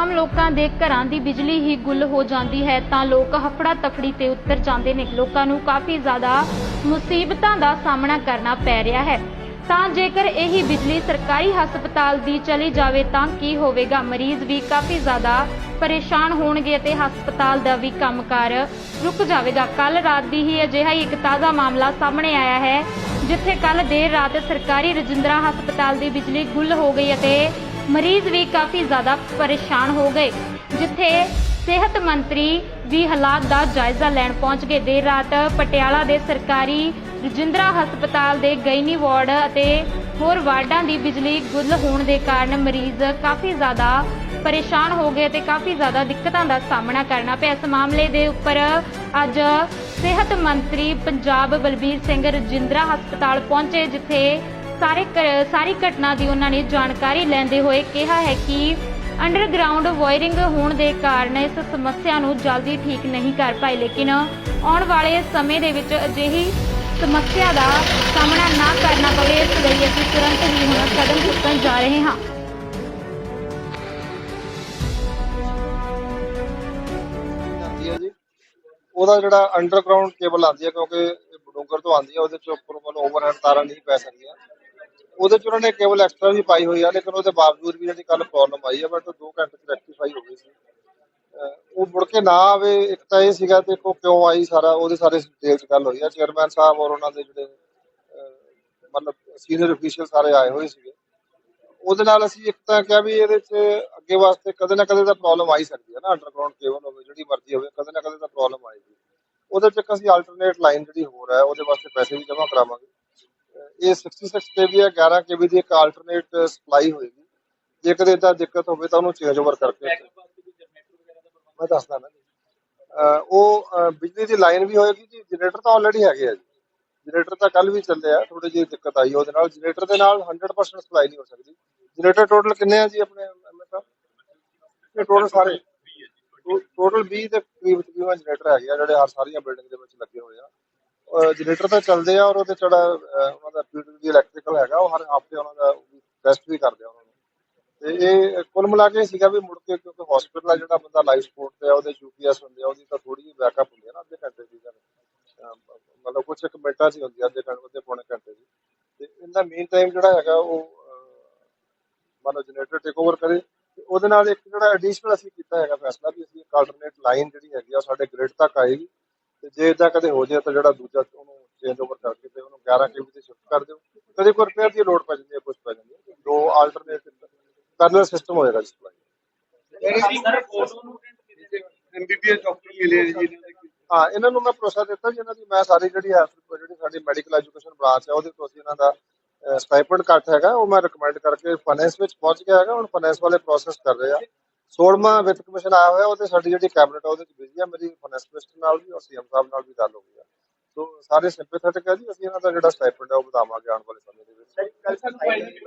ਆਮ ਲੋਕਾਂ ਦੇ ਘਰਾਂ ਦੀ ਬਿਜਲੀ ਹੀ ਗੁੱਲ ਹੋ ਜਾਂਦੀ ਹੈ, ਤਾਂ ਲੋਕ ਹਫੜਾ ਤਫੜੀ ਤੇ ਉਤਰ ਜਾਂਦੇ ਨੇ। ਲੋਕਾਂ ਨੂੰ ਕਾਫੀ ਜ਼ਿਆਦਾ ਮੁਸੀਬਤਾਂ ਦਾ ਸਾਹਮਣਾ ਕਰਨਾ ਪੈ ਰਿਹਾ ਹੈ। ਤਾਂ ਜੇਕਰ ਇਹੀ ਬਿਜਲੀ ਸਰਕਾਰੀ ਹਸਪਤਾਲ ਦੀ ਚਲੀ ਜਾਵੇ, ਤਾਂ ਕੀ ਹੋਵੇਗਾ? ਮਰੀਜ਼ ਵੀ ਕਾਫੀ ਜ਼ਿਆਦਾ ਪਰੇਸ਼ਾਨ ਹੋਣਗੇ ਅਤੇ ਹਸਪਤਾਲ ਦਾ ਵੀ ਕੰਮਕਾਰ ਰੁਕ ਜਾਵੇਗਾ। ਕੱਲ ਰਾਤ ਦੀ ਹੀ ਅਜਿਹਾ ਇੱਕ ਤਾਜ਼ਾ ਮਾਮਲਾ ਸਾਹਮਣੇ ਆਇਆ ਹੈ, ਜਿੱਥੇ ਕੱਲ ਦੇਰ ਰਾਤ ਸਰਕਾਰੀ ਰਜਿੰਦਰਾ ਹਸਪਤਾਲ ਦੀ ਬਿਜਲੀ ਗੁੱਲ ਹੋ ਗਈ ਅਤੇ ਮਰੀਜ਼ ਵੀ ਕਾਫੀ ਜ਼ਿਆਦਾ ਪਰੇਸ਼ਾਨ ਹੋ ਗਏ, ਜਿੱਥੇ ਸਿਹਤ ਮੰਤਰੀ ਵੀ ਹਾਲਾਤ ਦਾ ਜਾਇਜ਼ਾ ਲੈਣ ਪਹੁੰਚ ਗਏ। ਦੇਰ ਰਾਤ ਪਟਿਆਲਾ ਦੇ ਸਰਕਾਰੀ ਰਜਿੰਦਰਾ ਹਸਪਤਾਲ ਦੇ ਗੈਨੀ ਵਾਰਡ ਅਤੇ ਹੋਰ ਵਾਰਡਾਂ ਦੀ ਬਿਜਲੀ ਗੁੱਲ ਹੋਣ ਦੇ ਕਾਰਨ ਮਰੀਜ਼ ਕਾਫੀ ਜ਼ਿਆਦਾ ਪਰੇਸ਼ਾਨ ਹੋ ਗਏ ਤੇ ਕਾਫੀ ਜ਼ਿਆਦਾ ਦਿੱਕਤਾਂ ਦਾ ਸਾਹਮਣਾ ਕਰਨਾ ਪਿਆ। ਇਸ ਮਾਮਲੇ ਦੇ ਉੱਪਰ ਅੱਜ ਸਿਹਤ ਮੰਤਰੀ ਪੰਜਾਬ ਬਲਬੀਰ ਸਿੰਘ ਰਜਿੰਦਰਾ ਹਸਪਤਾਲ ਪਹੁੰਚੇ, ਜਿੱਥੇ ਸਾਰੇ ਸਾਰੀ ਘਟਨਾ ਦੀ ਉਹਨਾਂ ਨੇ ਜਾਣਕਾਰੀ ਲੈਂਦੇ ਹੋਏ ਕਿਹਾ ਹੈ ਕਿ ਅੰਡਰਗਰਾਉਂਡ ਵਾਇਰਿੰਗ ਹੋਣ ਦੇ ਕਾਰਨ ਇਸ ਸਮੱਸਿਆ ਨੂੰ ਜਲਦੀ ਠੀਕ ਨਹੀਂ ਕਰ ਪਾਏ, ਲੇਕਿਨ ਆਉਣ ਵਾਲੇ ਸਮੇਂ ਦੇ ਵਿੱਚ ਅਜਿਹੀ ਸਮੱਸਿਆ ਦਾ ਸਾਹਮਣਾ ਨਾ ਕਰਨਾ ਪਵੇ, ਇਸ ਲਈ ਅਸੀਂ ਤੁਰੰਤ ਹੀ ਹੁਣ ਕਦਮ ਚੁੱਕਣ ਜਾ ਰਹੇ ਹਾਂ। ਉਹਦਾ ਜਿਹੜਾ ਅੰਡਰਗਰਾਉਂਡ ਕੇਬਲ ਆਉਂਦੀ ਹੈ, ਕਿਉਂਕਿ ਇਹ ਤੋਂ ਆਉਂਦੀ ਹੈ, ਉਹਦੇ ਚ ਉੱਪਰ ਵੱਲ ਓਵਰਹੈਡ ਤਾਰਾਂ ਨਹੀਂ ਪੈ ਸਕਦੀਆਂ। ਉਹਦੇ ਚ ਉਹਨਾਂ ਨੇ ਕੇਬਲ ਐਕਸਟਰਾ ਵੀ ਪਾਈ ਹੋਈ ਆ, ਲੇਕਿਨ ਉਹਦੇ ਬਾਵਜੂਦ ਵੀ ਜਿਹੜੀ ਕੱਲ ਪ੍ਰੋਬਲਮ ਆਈ ਹੈ ਬਟ 2 ਘੰਟੇ ਚ ਰੈਕਟੀਫਾਈ ਹੋ ਗਈ ਸੀ। ਉਹ ਮੁੜ ਕੇ ਨਾ ਆਵੇ, ਇੱਕ ਤਾਂ ਇਹ ਸੀਗਾ ਤੇ ਕੋ ਕਿਉਂ ਆਈ ਸਾਰਾ, ਉਹਦੇ ਸਾਰੇ ਡਿਟੇਲ ਚ ਗੱਲ ਹੋਈ ਆ। ਚੇਅਰਮੈਨ ਸਾਹਿਬ ਔਰ ਉਹਨਾਂ ਦੇ ਜਿਹੜੇ ਮਤਲਬ ਸੀਨੀਅਰ ਅਫੀਸ਼ੀਅਲ ਸਾਰੇ ਆਏ ਹੋਏ ਸੀਗੇ। ਉਹਦੇ ਨਾਲ ਅਸੀਂ ਇੱਕ ਤਾਂ ਕਿਹਾ ਵੀ ਇਹਦੇ 'ਚ ਅੱਗੇ ਵਾਸਤੇ ਕਦੇ ਨਾ ਕਦੇ ਤਾਂ ਪ੍ਰੋਬਲਮ ਆਈ ਸਕਦੀ ਹੈ ਨਾ ਅੰਡਰਗਰਾਉਂਡ ਕੇਬਲ ਹੋਵੇ, ਜਿਹੜੀ ਮਰਜ਼ੀ ਹੋਵੇ, ਕਦੇ ਨਾ ਕਦੇ ਤਾਂ ਪ੍ਰੋਬਲਮ ਆਏਗੀ। ਉਹਦੇ 'ਚ ਅਸੀਂ ਆਲਟਰਨੇਟ ਲਾਈਨ ਜਿਹੜੀ ਹੋਰ ਹੈ, ਉਹਦੇ ਵਾਸਤੇ ਪੈਸੇ ਵੀ ਜਮ੍ਹਾਂ ਕਰਾਵਾਂਗੇ। ਇਹ 66 ਕੇਵੀ ਹੈ 11 ਕੇਵੀ ਦੀ ਇੱਕ ਆਲਟਰਨੇਟ ਸਪਲਾਈ ਹੋਏਗੀ। ਜੇਕਰ ਇਹਦਾ ਦਿੱਕਤ ਹੋਵੇ ਤਾਂ ਉਹਨੂੰ ਚੇਂਜ ਓਵਰ ਕਰਕੇ ਮੈਂ ਦੱਸਦਾ ਨਾ ਜੀ। ਉਹ ਬਿਜਲੀ ਦੀ ਲਾਈਨ ਵੀ ਹੋਏਗੀ ਜੀ। ਜਨਰੇਟਰ ਤਾਂ ਆਲਰੇਡੀ ਹੈਗੇ ਆ ਜੀ। ਜਨਰੇਟਰ ਤਾਂ ਕੱਲ ਵੀ ਚੱਲਿਆ ਥੋੜੀ ਜਿਹੀ ਦਿੱਕਤ ਆਈ ਉਹਦੇ ਨਾਲ। ਜਨਰੇਟਰ ਦੇ ਨਾਲ 100% ਸਪਲਾਈ ਨਹੀਂ ਹੋ ਸਕਦੀ। ਜਨਰੇਟਰ ਟੋਟਲ ਕਿੰਨੇ ਆ ਜੀ ਆਪਣੇ ਇਹ ਟੋਟਲ ਸਾਰੇ। ਟੋਟਲ 20 ਦੇ ਕਰੀਬ ਤਕਰੀਬਨ ਜਨਰੇਟਰ ਹੈਗੇ ਆ ਜਿਹੜੇ ਹਰ ਸਾਰੀਆਂ ਬਿਲਡਿੰਗ ਦੇ ਵਿੱਚ ਲੱਗੇ ਹੋਏ ਆ। ਜਨਰੇਟਰ ਤਾਂ ਚੱਲਦੇ ਆ ਔਰ ਉਹਦੇ ਜਿਹੜਾ ਉਹਨਾਂ ਦਾ ਪੀਡਬਲਯੂ ਇਲੈਕਟ੍ਰੀਕਲ ਹੈਗਾ, ਉਹ ਹਰ ਹਫ਼ਤੇ ਉਹਨਾਂ ਦਾ ਟੈਸਟ ਵੀ ਕਰਦੇ ਆ ਉਹਨਾਂ ਨੂੰ। ਤੇ ਇਹ ਕੁੱਲ ਮਿਲਾ ਕੇ ਸੀਗਾ ਵੀ ਮੁੜ ਕੇ ਕਿਉਂਕਿ ਹਸਪੀਟਲ ਆ ਜਿਹੜਾ ਬੰਦਾ ਲਾਈਫ ਸਪੋਰਟ ਤੇ ਆ, ਉਹਦੇ ਯੂਪੀਐਸ ਹੁੰਦੇ ਆ, ਉਹਦੀ ਤਾਂ ਥੋੜੀ ਜਿਹੀ ਬੈਕਅਪ ਹੁੰਦੀ ਆ ਨਾ ਅੱਧੇ ਘੰਟੇ ਦੀ ਮਤਲਬ ਕੁਝ ਇੱਕ ਮਿੰਟਾਂ 'ਚ ਹੀ ਹੁੰਦੀ ਆ, ਅੱਧੇ ਘੰਟੇ, ਅੱਧੇ ਪੌਣੇ ਘੰਟੇ ਦੀ। ਤੇ ਇਹਦਾ ਮੇਨ ਟਾਈਮ ਜਿਹੜਾ ਹੈਗਾ ਉਹ ਮਤਲਬ ਜਨਰੇਟਰ ਟੇਕ ਓਵਰ ਕਰੇ ਉਹਦੇ ਨਾਲ ਇੱਕ ਜਿਹੜਾ ਐਡੀਸ਼ਨਲ ਅਸੀਂ ਕੀਤਾ ਹੈਗਾ ਫੈਸਲਾ ਵੀ ਅਸੀਂ ਇੱਕ ਆਲਟਰਨੇਟ ਲਾਈਨ ਜਿਹੜੀ ਹੈਗੀ ਆ ਸਾਡੇ ਗ੍ਰਿਡ ਤੱਕ ਆਏਗੀ। ਤੇ ਜੇ ਇਦਾਂ ਕਦੇ ਹੋ ਜਾਏ ਤਾਂ ਜਿਹੜਾ ਦੂਜਾ ਉਹਨੂੰ ਚੇਂਜ ਓਵਰ ਕਰਕੇ ਤੇ ਉਹਨੂੰ 11 ਕੇਵੀ ਤੇ ਸ਼ਿਫਟ ਕਰ ਦਿਓ। ਕਦੇ ਕੋਈ ਰਿਪੇਅਰ ਦੀ ਲੋਡ ਪੈ ਜਾਂਦੀ ਹੈ ਕੁਝ ਪੈ ਜਾਂਦੀ ਹੈ। ਤੇ ਦੋ ਆਲਟਰਨੇਟ ਕਰਨਲ ਸਿਸਟਮ ਹੋਏਗਾ ਜੀ ਸਪਲਾਈ ਐਮਬੀਬੀਐਸ ਡਾਕਟਰ ਮਿਲੇ ਜੀ ਹਾਂ ਇਹਨਾਂ ਨੂੰ ਮੈਂ ਭਰੋਸਾ ਦਿੱਤਾ ਜੀ ਇਹਨਾਂ ਦੀ ਮੈਂ ਸਾਰੀ ਜਿਹੜੀ ਹੈ ਜਿਹੜੀ ਸਾਡੀ ਮੈਡੀਕਲ ਐਜੂਕੇਸ਼ਨ ਬ੍ਰਾਂਚ ਹੈ ਉਹਦੇ ਤੋਂ ਅਸੀਂ ਇਹਨਾਂ ਦਾ ਸਟਾਈਪੈਂਡ ਕੱਟ ਹੈਗਾ ਉਹ ਮੈਂ ਰეკਮੈਂਡ ਕਰਕੇ ਫਾਈਨੈਂਸ ਵਿੱਚ ਪਹੁੰਚ ਗਿਆ ਹੈਗਾ ਹੁਣ ਫਾਈਨੈਂਸ ਵਾਲੇ ਪ੍ਰੋਸੈਸ ਕਰ ਰਹੇ ਆ। 16ਵਾਂ ਵਿੱਤ ਕਮਿਸ਼ਨ ਆਇਆ ਹੋਇਆ ਉਹਦੇ ਸਾਡੀ ਜਿਹੜੀ ਕੈਬਨਿਟ ਆ ਉਹਦੇ ਚ ਬਿਜ਼ੀ ਆ ਮੇਰੀ ਫਾਈਨੈਂਸ ਮਿਨਿਸਟਰ ਨਾਲ ਵੀ ਔਰ ਸੀਐਮ ਸਾਹਿਬ ਨਾਲ ਵੀ ਗੱਲ ਹੋ ਗਈ ਆ। ਸੋ ਸਾਰੇ ਸਿੰਪੈਥੈਟਿਕ ਹੈ ਜੀ ਅਸੀਂ ਇਹਨਾਂ ਦਾ ਜਿਹੜਾ ਸਟਾਈਪੈਂਡ ਹੈ ਉਹ ਵਧਾਵਾਂਗੇ ਆਉਣ ਵਾਲੇ ਸਮੇਂ ਦੇ ਵਿੱਚ। ਕੱਲ ਸਾਨੂੰ ਫਾਈਨਲ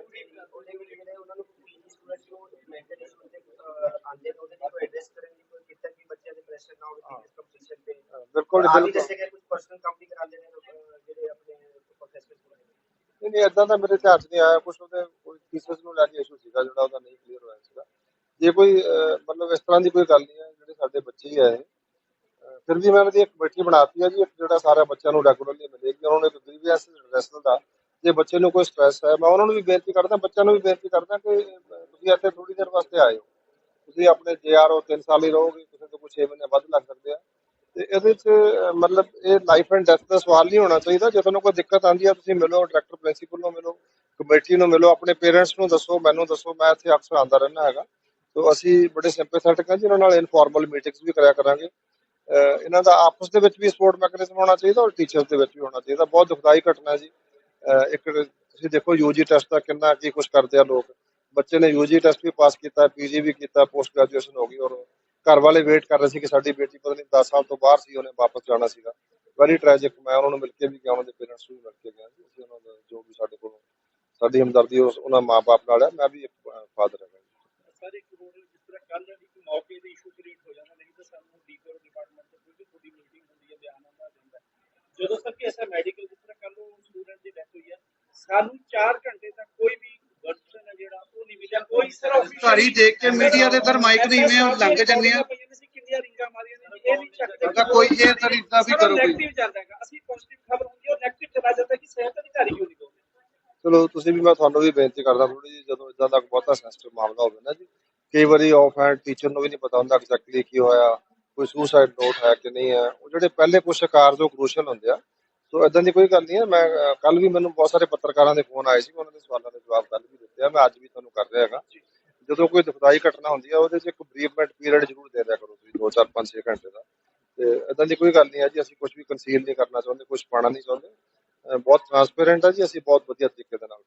ਉਹਨਾਂ ਨੂੰ ਸਟੂਡੈਂਟਸ ਨੂੰ ਮੇਨਟੇਨੈਂਸ ਹੁੰਦੇ ਆਂਦੇ ਨੇ ਉਹਦੇ ਲਈ ਐਡਰੈਸ ਕਰਨ ਦੀ ਕੋਈ ਕਿਤੇ ਵੀ ਬੱਚਿਆਂ ਦੇ ਪ੍ਰੈਸ਼ਰ ਨਾ ਹੋਵੇ ਇਸ ਕੰਪੀਟੀਸ਼ਨ ਤੇ। ਬਿਲਕੁਲ ਬਿਲਕੁਲ। ਦੱਸੇ ਗਏ ਕੁਝ ਪਰਸਨਲ ਕੰਮ ਵੀ ਕਰਾਉਂਦੇ ਨੇ ਜਿਹੜੇ ਆਪਣੇ ਪ੍ਰੋਫੈਸਰ ਨਹੀਂ ਨਹੀਂ ਇਦਾਂ ਦਾ ਮੇਰੇ ਧਿਆਨ 'ਚ ਨਹੀਂ ਆਇਆ ਕੁਝ ਉਹਦੇ ਕੋਈ ਥੀਸਿਸ ਨੂੰ ਲੈ ਕੇ ਇਸ਼ੂ ਸੀਗਾ ਜਿਹੜਾ ਉਹਦਾ ਨਹੀਂ ਜੇ ਕੋਈ ਮਤਲਬ ਇਸ ਤਰ੍ਹਾਂ ਦੀ ਕੋਈ ਗੱਲ ਨਹੀਂ ਹੈ, ਜਿਹੜੇ ਸਾਡੇ ਬੱਚੇ ਹੀ ਆਏ ਫਿਰ ਵੀ ਮੈਂ ਉਹਦੀ ਇੱਕ ਕਮੇਟੀ ਬਣਾਤੀ ਹੈ ਜੀ, ਇੱਕ ਜਿਹੜਾ ਸਾਰਾ ਬੱਚਿਆਂ ਨੂੰ ਰੈਗੂਲਰਲੀ ਮਿਲੇਗੀ, ਉਹਨਾਂ ਨੂੰ ਇੱਕ ਗ੍ਰੀਵੈਂਸ ਰੈਸਲ ਦਾ। ਜੇ ਬੱਚੇ ਨੂੰ ਕੋਈ ਸਟ੍ਰੈਸ ਹੈ, ਮੈਂ ਉਹਨਾਂ ਨੂੰ ਵੀ ਬੇਨਤੀ ਕਰਦਾ, ਬੱਚਿਆਂ ਨੂੰ ਵੀ ਬੇਨਤੀ ਕਰਦਾ ਕਿ ਤੁਸੀਂ ਇੱਥੇ ਥੋੜੀ ਦੇਰ ਵਾਸਤੇ ਆਏ ਹੋ ਤੁਸੀਂ ਆਪਣੇ ਜੇਆਰਓ 3 ਸਾਲ ਹੀ ਰਹੋਗੇ, ਕਿਸੇ ਤੋਂ ਕੁਝ 6 ਮਹੀਨੇ ਵੱਧ ਲੱਗ ਸਕਦੇ ਆ। ਤੇ ਇਹਦੇ ਚ ਮਤਲਬ ਇਹ ਲਾਈਫ ਐਂਡ ਡੈਥ ਦਾ ਸਵਾਲ ਨਹੀਂ ਹੋਣਾ ਚਾਹੀਦਾ, ਜੇ ਤੁਹਾਨੂੰ ਕੋਈ ਦਿੱਕਤ ਆਉਂਦੀ ਹੈ ਤੁਸੀਂ ਮਿਲੋ ਡਾਇਰੈਕਟਰ ਪ੍ਰਿੰਸੀਪਲ ਨੂੰ ਮਿਲੋ, ਕਮੇਟੀ ਨੂੰ ਮਿਲੋ, ਆਪਣੇ ਪੇਰੈਂਟਸ ਨੂੰ ਦੱਸੋ, ਮੈਨੂੰ ਦੱਸੋ, ਮੈਂ ਇੱਥੇ ਅਕਸਰ ਆਉਂਦਾ ਰਹਿਣਾ ਹੈਗਾ। ਸੋ ਅਸੀਂ ਬੜੇ ਸਿੰਪੈਥੈਟਿਕ ਹਾਂ ਜੀ, ਇਹਨਾਂ ਨਾਲ ਇਨਫਾਰਮਲ ਮੀਟਿੰਗਸ ਵੀ ਕਰਿਆ ਕਰਾਂਗੇ। ਇਹਨਾਂ ਦਾ ਆਪਸ ਦੇ ਵਿੱਚ ਵੀ ਸਪੋਰਟ ਮੈਕੈਨਿਜ਼ਮ ਹੋਣਾ ਚਾਹੀਦਾ ਔਰ ਟੀਚਰਸ ਦੇ ਵਿੱਚ ਵੀ ਹੋਣਾ ਚਾਹੀਦਾ। ਬਹੁਤ ਦੁਖਦਾਈ ਘਟਨਾ ਜੀ। ਇੱਕ ਤੁਸੀਂ ਦੇਖੋ ਯੂਜੀ ਟੈਸਟ ਦਾ ਕਿੰਨਾ ਕੀ ਕੁਝ ਕਰਦੇ ਆ ਲੋਕ। ਬੱਚੇ ਨੇ ਯੂਜੀ ਟੈਸਟ ਵੀ ਪਾਸ ਕੀਤਾ ਪੀਜੀ ਵੀ ਕੀਤਾ ਪੋਸਟ ਗ੍ਰੈਜੂਏਸ਼ਨ ਹੋ ਗਈ ਔਰ ਘਰ ਵਾਲੇ ਵੇਟ ਕਰ ਰਹੇ ਸੀ ਕਿ ਸਾਡੀ ਬੇਟੀ ਪਤਾ ਨਹੀਂ 10 ਸਾਲ ਤੋਂ ਬਾਹਰ ਸੀ, ਉਹਨੇ ਵਾਪਸ ਜਾਣਾ ਸੀਗਾ। ਵੈਰੀ ਟ੍ਰੈਜਿਕ ਮੈਂ ਉਹਨਾਂ ਨੂੰ ਮਿਲ ਕੇ ਵੀ ਗਿਆ, ਉਹਨਾਂ ਦੇ ਪੇਰੈਂਟਸ ਨੂੰ ਵੀ ਮਿਲ ਕੇ ਗਿਆ ਜੀ। ਉਹਨਾਂ ਦਾ ਜੋ ਵੀ ਸਾਡੇ ਕੋਲ ਸਾਡੀ ਹਮਦਰਦੀ ਉਸ ਉਹਨਾਂ ਮਾਪੇ ਨਾਲ ਹੈ। ਮੈਂ ਵੀ ਇੱਕ ਫਾਦਰ ਹਾਂ ਸਾਰੇ ਇੱਕ ਹੋਰ ਜਿਸ ਤਰ੍ਹਾਂ ਕੱਲ ਇੱਕ ਮੌਕੇ ਤੇ ਇਸ਼ੂ ਕ੍ਰੀਏਟ ਹੋ ਜਾਂਦਾ ਨਹੀਂ ਤਾਂ ਸਾਨੂੰ ਡੀਪਰ ਡਿਪਾਰਟਮੈਂਟ ਤੋਂ ਕੋਈ ਥੋੜੀ ਮੀਟਿੰਗ ਹੁੰਦੀ ਹੈ ਬਿਆਨ ਆਉਂਦਾ ਜਾਂਦਾ ਹੈ। ਜਦੋਂ ਤੱਕ ਐਸਾ ਮੈਡੀਕਲ ਜਿਸ ਤਰ੍ਹਾਂ ਕੱਲ ਉਹ ਸਟੂਡੈਂਟ ਦੀ ਡੈਥ ਹੋਈ ਹੈ ਸਾਨੂੰ 4 ਘੰਟੇ ਤੱਕ ਕੋਈ ਵੀ ਵਰਸ਼ਨ ਹੈ ਜਿਹੜਾ ਉਹ ਨਹੀਂ ਮਿਲਿਆ। ਕੋਈ ਸਿਰਫ ਅਧਿਕਾਰੀ ਦੇਖ ਕੇ ਮੀਡੀਆ ਦੇ ਦਰ ਮਾਈਕ ਨਹੀਂ ਇਵੇਂ ਲੰਘ ਜੰਨੇ ਆ। ਕਿੰਨੀਆਂ ਰਿੰਗਾਂ ਮਾਰੀਆਂ ਨੇ ਜੀ, ਇਹ ਵੀ ਚੱਕ ਤਾਂ ਕੋਈ ਇਹ ਤਾਂ ਇਦਾਂ ਵੀ ਕਰੋ ਕੋਈ ਨੈਗੇਟਿਵ ਚੱਲਦਾ ਹੈਗਾ। ਅਸੀਂ ਪੋਜ਼ਿਟਿਵ ਖਬਰ ਹੁੰਦੀ ਹੈ ਉਹ ਨੈਗੇਟਿਵ ਚਲਾ ਜਾਂਦਾ ਕਿ ਸਿਹਤ ਅਧਿਕਾਰੀ ਕਿਉਂ ਨਹੀਂ ਬੋਲਦੇ ਚਲੋ ਤੁਸੀਂ ਵੀ ਮੈਂ ਤੁਹਾਨੂੰ ਵੀ ਬੇਨਤੀ ਕਰਦਾ ਥੋੜੀ ਜਿਹੀ ਜਦੋਂ ਇਦਾਂ ਦਾ ਬਹੁਤਾ ਸੈਂਸਿਟਿਵ ਮਾਮਲਾ ਹੋਵੇ ਨਾ ਜੀ ਕਈ ਵਾਰੀ ਆਫ ਹੈਂਡ ਟੀਚਰ ਨੂੰ ਵੀ ਨਹੀਂ ਪਤਾ ਹੁੰਦਾ ਐਗਜ਼ੈਕਟਲੀ ਕੀ ਹੋਇਆ। ਕੋਈ ਸੁਸਾਈਡ ਨੋਟ ਹੈ ਕਿ ਨਹੀਂ ਹੈ, ਉਹ ਜਿਹੜੇ ਪਹਿਲੇ ਕੁਝ ਸ਼ਿਕਾਰ ਜੋ ਕ੍ਰੂਸ਼ਲ ਹੁੰਦੇ ਆ, ਸੋ ਇਦਾਂ ਦੀ ਕੋਈ ਗੱਲ ਨਹੀਂ ਹੈ। ਮੈਂ ਕੱਲ ਵੀ ਮੈਨੂੰ ਬਹੁਤ ਸਾਰੇ ਪੱਤਰਕਾਰਾਂ ਦੇ ਫੋਨ ਆਏ ਸੀ, ਉਹਨਾਂ ਦੇ ਸਵਾਲਾਂ ਦੇ ਜਵਾਬ ਕੱਲ ਵੀ ਦਿੱਤੇ ਆ। ਮੈਂ ਅੱਜ ਵੀ ਤੁਹਾਨੂੰ ਕਰ ਰਿਹਾ ਹੈਗਾ। ਜਦੋਂ ਕੋਈ ਦੁਖਦਾਈ ਘਟਨਾ ਹੁੰਦੀ ਹੈ ਉਹਦੇ 'ਚ ਇੱਕ ਬਰੀਫਮੈਂਟ ਪੀਰੀਅਡ ਜ਼ਰੂਰ ਦੇ ਦਿਆ ਕਰੋ ਤੁਸੀਂ 2 4 5 6 ਘੰਟੇ ਦਾ। ਤੇ ਇਦਾਂ ਦੀ ਕੋਈ ਗੱਲ ਨਹੀਂ ਹੈ ਜੀ, ਅਸੀਂ ਕੁਝ ਵੀ ਕੰਸੀਲ ਨਹੀਂ ਕਰਨਾ ਚਾਹੁੰਦੇ ਕੁਝ ਪਾਣਾ ਨਹੀਂ ਚਾਹੁੰਦੇ। ਬਹੁਤ ਟਰਾਂਸਪੇਰੈਂਟ ਹੈ ਜੀ, ਅਸੀਂ ਬਹੁਤ ਵਧੀਆ ਤਰੀਕੇ ਦੇ ਨਾਲ